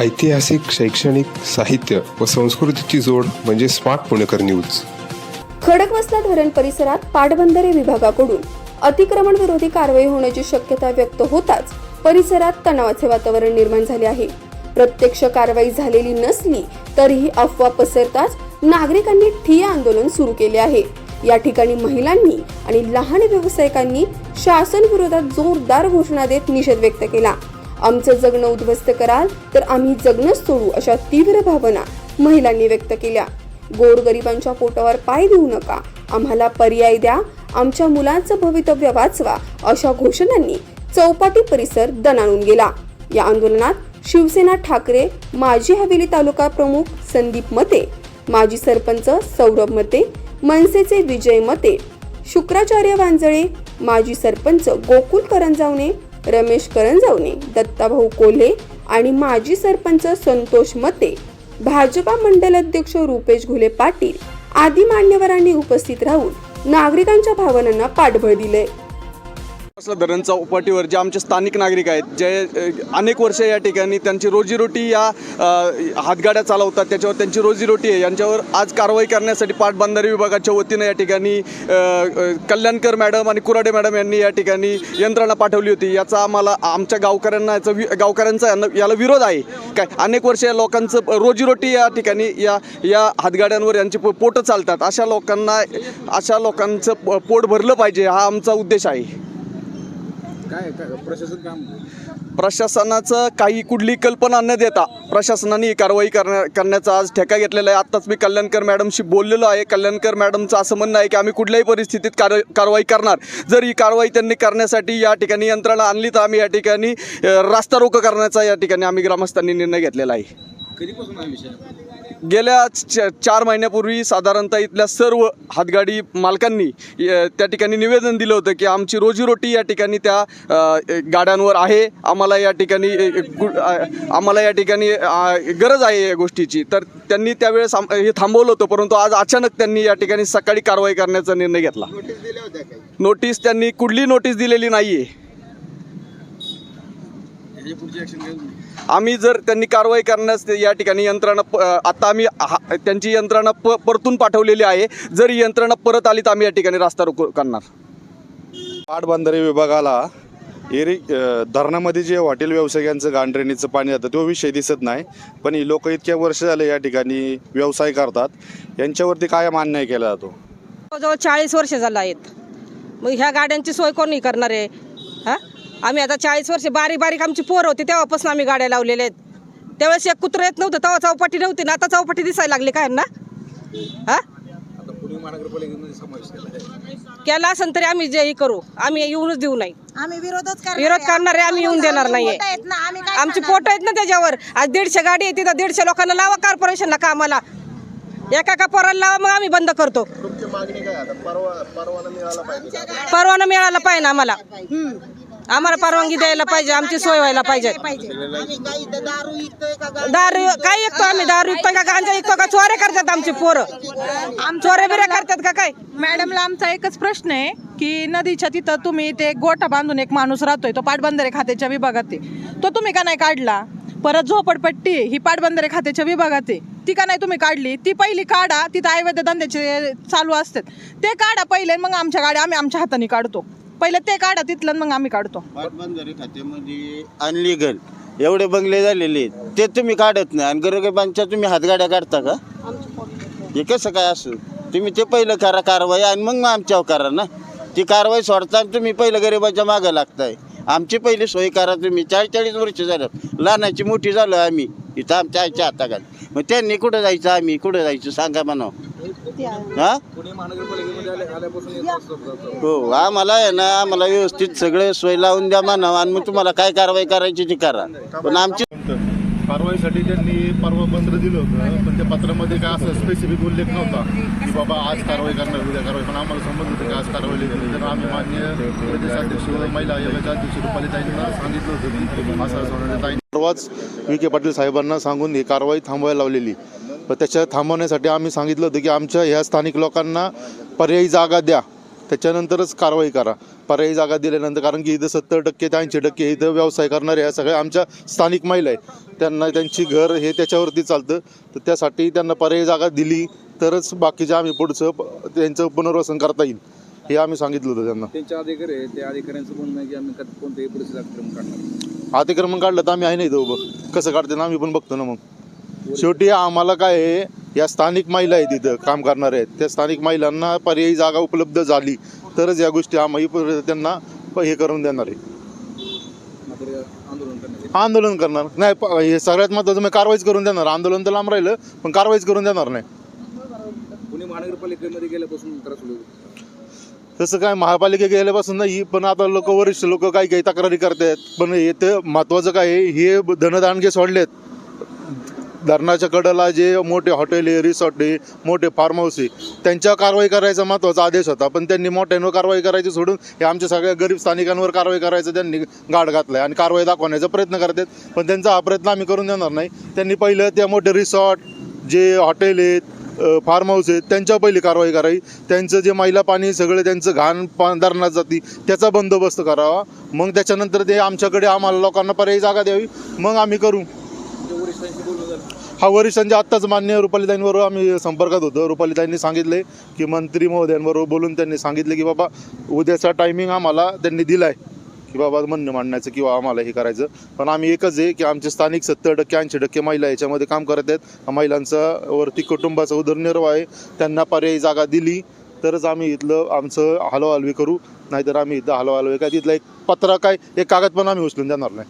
ऐतिहासिक शैक्षणिक साहित्य व संस्कृतीची जोड म्हणजे स्मार्ट पुणेकर न्यूज. खडकवासला धरण परिसरात पाटबंधारे विभागाकडून अतिक्रमण विरोधी कारवाई होण्याची शक्यता व्यक्त होताच परिसरात तणावाचे वातावरण निर्माण झाले आहे. प्रत्यक्ष कारवाई झालेली नसली तरीही अफवा पसरताच नागरिकांनी ठिय्या आंदोलन सुरू केले आहे. या ठिकाणी महिलांनी आणि लहान व्यावसायिकांनी शासन विरोधात जोरदार घोषणा देत निषेध व्यक्त केला. आमचं जगणं उद्ध्वस्त कराल तर आम्ही जगणंच सोडू अशा तीव्र भावना महिलांनी व्यक्त केल्या. गोरगरिबांच्या पोटावर पाय देऊ नका. आम्हाला पर्याय द्या. आमच्या मुलांचं भवितव्य वाचवा अशा घोषणांनी चौपाटी परिसर दणाणून गेला. या आंदोलनात शिवसेना ठाकरे माजी हवेली तालुका प्रमुख संदीप मते माजी सरपंच सौरभ मते मनसेचे विजय मते शुक्राचार्य वांजळे माजी सरपंच गोकुल करंजावणे रमेश करंजावणे दत्ताभाऊ कोल्हे आणि माजी सरपंच संतोष मते भाजपा मंडल अध्यक्ष रुपेश घुले पाटील आदी मान्यवरांनी उपस्थित राहून नागरिकांच्या भावनांना पाठबळ दिले असला धरण चौपाटीवर जे आमचे स्थानिक नागरिक आहेत जे अनेक वर्ष या ठिकाणी त्यांची रोजीरोटी या हातगाड्या चालवतात त्याच्यावर त्यांची रोजीरोटी आहे. यांच्यावर आज कारवाई करण्यासाठी पाटबंधारे विभागाच्या वतीनं या ठिकाणी कल्याणकर मॅडम आणि कुराडे मॅडम यांनी या ठिकाणी यंत्रणा पाठवली होती. याचा आम्हाला आमच्या गावकऱ्यांना याचा वि गावकऱ्यांचा यांना- याला विरोध आहे. काय अनेक वर्ष या लोकांचं रोजीरोटी या ठिकाणी या या हातगाड्यांवर यांची पो- पोटं चालतात. अशा लोकांना अशा लोकांचं प- पोट भरलं पाहिजे हा आमचा उद्देश आहे. काय काय प्रशासन काम? प्रशासनाचं काही कुठली कल्पना न देता प्रशासनाने ही कारवाई करण्या करण्याचा आज ठेका घेतलेला आहे. आत्ताच मी कल्याणकर मॅडमशी बोललेलो आहे. कल्याणकर मॅडमचं असं म्हणणं आहे की आम्ही कुठल्याही परिस्थितीत कार कारवाई करणार. जर ही कारवाई त्यांनी करण्यासाठी या ठिकाणी यंत्रणा आणली तर आम्ही या ठिकाणी रास्ता रोको करण्याचा या ठिकाणी आम्ही ग्रामस्थांनी निर्णय घेतलेला आहे. कधीपासून हा विषय गेल्या च चार महिन्यापूर्वी साधारणतः इथल्या सर्व हातगाडी मालकांनी त्या ठिकाणी निवेदन दिलं होतं की आमची रोजीरोटी या ठिकाणी त्या गाड्यांवर आहे. आम्हाला या ठिकाणी आम्हाला या ठिकाणी गरज आहे या गोष्टीची. तर त्यांनी त्यावेळेस हे थांबवलं होतं परंतु आज अचानक त्यांनी या ठिकाणी सकाळी कारवाई करण्याचा निर्णय घेतला. नोटीस त्यांनी कुठली नोटीस दिलेली नाही आहे आम्ही जर त्यांनी कारवाई करण्यास या ठिकाणी यंत्रणा प आता आम्ही हा- त्यांची यंत्रणा प परतून पाठवलेली आहे. जर ही यंत्रणा परत आली तर आम्ही या ठिकाणी रास्ता रोको करणार. पाटबंधारे विभागाला एरी धरणामध्ये जे हॉटेल व्यावसायिकांचं गांढरेणीचं पाणी जातं तो विषय दिसत नाही. पण ही लोक इतक्या वर्ष झाले या ठिकाणी व्यवसाय करतात. यांच्यावरती काय मान्य केला जातो? जवळ चाळीस वर्ष झालं आहेत. मग ह्या गाड्यांची सोय कोणी करणार आहे? हा? आम्ही आता चाळीस वर्ष बारीक बारीक आमची पोर होती तेव्हापासून आम्ही गाड्या लावलेल्या आहेत. त्यावेळेस एक कुत्र येत नव्हतं तेव्हा चौपाटी नव्हती ना आता चौपाटी दिसायला लागली काय ना? हा? आता पुणे महानगरपालिकेमध्ये समावेश केला असेल तरी आम्ही जे हे करू आम्ही येऊनच देऊ नाही. आम्ही विरोधच करणार विरोध आहे. करणार आहे आम्ही येऊन देणार नाहीये. आमची? पोट आहेत ना त्याच्यावर. आज दीडशे गाडी आहे तिथं दीडशे लोकांना लावा कॉर्पोरेशनला कामाला. एका एका पोराला लावा मग आम्ही बंद करतो. परवाना मिळाला पाहिजे. आम्हाला. आम्हाला परवानगी द्यायला पाहिजे आमची सोय व्हायला पाहिजे. दारू काय विकतो आम्ही? दारू विकतो का गांजा विकतो का? चोऱ्या करतात आमची पोरं. चोऱ्या बिऱ्या करतात का काय? मॅडमला आमचा एकच प्रश्न आहे की नदीच्या तिथं तुम्ही ते गोठा बांधून एक माणूस राहतोय तो पाटबंधारे खात्याच्या विभागात आहे. तो तुम्ही का नाही काढला? परत झोपडपट्टी ही पाटबंधारे खात्याच्या विभागात आहे. ती का नाही तुम्ही काढली? ती पहिली काढा तिथं अवैध धंद्याचे चालू असतात. ते काढा पहिले मग आमच्या गाड्या आम्ही आमच्या हाताने काढतो. पहिले ते काढा तिथलं मग आम्ही काढतो. पाटबंधारे खात्यामध्ये अनलिगल एवढे बंगले झालेले आहेत. ते तुम्ही काढत नाही. आणि गरिबांच्या तुम्ही हातगाड्या काढता का? हे कसं काय असू? तुम्ही ते पहिलं करा कारवाई आणि मग आमच्यावर करा ना. ती कारवाई सोडता तुम्ही पहिलं गरिबाच्या मागं लागताय. आमची पहिली सोय करा तुम्ही. चाळीस चाळीस वर्ष झालं. लहानाची मोठी झालो आम्ही. इथं आमच्या आईच्या हाताखाली. मग त्यांनी कुठं जायचं? आम्ही कुठं जायचं? सांगा म्हणावं. हा? हो आम्हाला आहे. ना आम्हाला व्यवस्थित सगळे सोय लावून द्या म्हणावं आणि मग तुम्हाला काय कारवाई करायची ती करा. पण आमची कारवाईसाठी त्यांनी परवा पत्र दिलं होतं पण त्या पत्रामध्ये काय असं स्पेसिफिक उल्लेख नव्हता की बाबा आज कारवाई करणार उद्या कारवाई पण आम्हाला समजलं होतं की आज कारवाई केली तर आम्ही मान्य प्रदेशाध्यक्ष महिला आयोगाच्या अध्यक्ष रुपाली ताईंना सांगितलं होतं. की असं ताई परवाच विखे पाटील साहेबांना सांगून ही कारवाई थांबवायला लावलेली. पण त्याच्या थांबवण्यासाठी आम्ही सांगितलं होतं की आमच्या ह्या स्थानिक लोकांना पर्यायी जागा द्या. त्याच्यानंतरच कारवाई करा. पर्यायी जागा दिल्यानंतर कारण की इथं सत्तर टक्के ते ऐंशी टक्के इथं व्यवसाय करणारे ह्या सगळ्या आमच्या स्थानिक महिला आहे त्यांना त्यांची घर हे त्याच्यावरती चालतं. तर त्यासाठी त्यांना पर्यायी जागा दिली तरच बाकीचे आम्ही पुढचं त्यांचं पुनर्वसन करता येईल. हे आम्ही सांगितलं होतं त्यांना. त्यांचे अधिकारी आहे त्या अधिकाऱ्यांचं म्हणणं आहे की आम्ही कधी कोणत्याही परिस्थितीत अतिक्रमण काढणार अतिक्रमण काढलं तर आम्ही आहे नाही इथं उभं. कसं काढते ना आम्ही पण बघतो ना मग. शेवटी आम्हाला काय आहे या स्थानिक महिला आहेत तिथं काम करणाऱ्या आहेत. त्या स्थानिक महिलांना पर्यायी जागा उपलब्ध झाली तरच या गोष्टी आम्ही त्यांना हे करून देणार आहे. आंदोलन करणार. नाही हे सगळ्यात महत्त्वाचं मी कारवाईच करून देणार. आंदोलन तर लांब राहिलं पण कारवाईच करून देणार नाही. पुणे महानगरपालिकेमध्ये गेल्यापासून तसं काय महापालिका गेल्यापासून नाही पण आता लोक वरिष्ठ लोक काही काही तक्रारी करतात पण इथं महत्त्वाचं काय हे धनदानगे सोडलेत. धरणाच्या कडेला जे मोठे हॉटेल आहे रिसॉर्ट आहे मोठे फार्म हाऊस आहे त्यांच्यावर कारवाई करायचा महत्त्वाचा आदेश होता. पण त्यांनी मोठ्यांवर कारवाई करायची सोडून हे आमच्या सगळ्या गरीब स्थानिकांवर कारवाई करायचं त्यांनी गाड घातला आहे आणि कारवाई दाखवण्याचा प्रयत्न करतात. पण त्यांचा हा प्रयत्न आम्ही करून देणार नाही. त्यांनी पहिलं त्या मोठे रिसॉर्ट जे हॉटेल आहेत फार्म हाऊस आहेत त्यांच्यावर पहिली कारवाई करावी. त्यांचं जे मैला पाणी सगळं त्यांचं घाण पा धरणात जाती त्याचा बंदोबस्त करावा. मग त्याच्यानंतर ते आमच्याकडे आम्हाला लोकांना पर्यायी जागा द्यावी. मग आम्ही करू. हा वरिष्ठांच्या आत्ताच मान्य रुपालीताईंबरोबर आम्ही संपर्कात होतो. रुपालीताईंनी सांगितले की मंत्री महोदयांबरोबर बोलून त्यांनी सांगितले की बाबा उद्याचा टायमिंग आम्हाला त्यांनी दिला आहे की बाबा म्हणणं मांडण्याचं किंवा आम्हाला हे करायचं. पण आम्ही एकच आहे की आमचे स्थानिक सत्तर टक्के ऐंशी टक्के महिला याच्यामध्ये काम करत आहेत. महिलांचा वरती कुटुंबाचा उदरनिर्वाह आहे. त्यांना पर्यायी जागा दिली तरच आम्ही इथलं आमचं हलवाहलवी करू. नाहीतर आम्ही इथं हलवाहलवी काय तिथलं एक पत्र काय एक कागद पण आम्ही उचलून देणार नाही.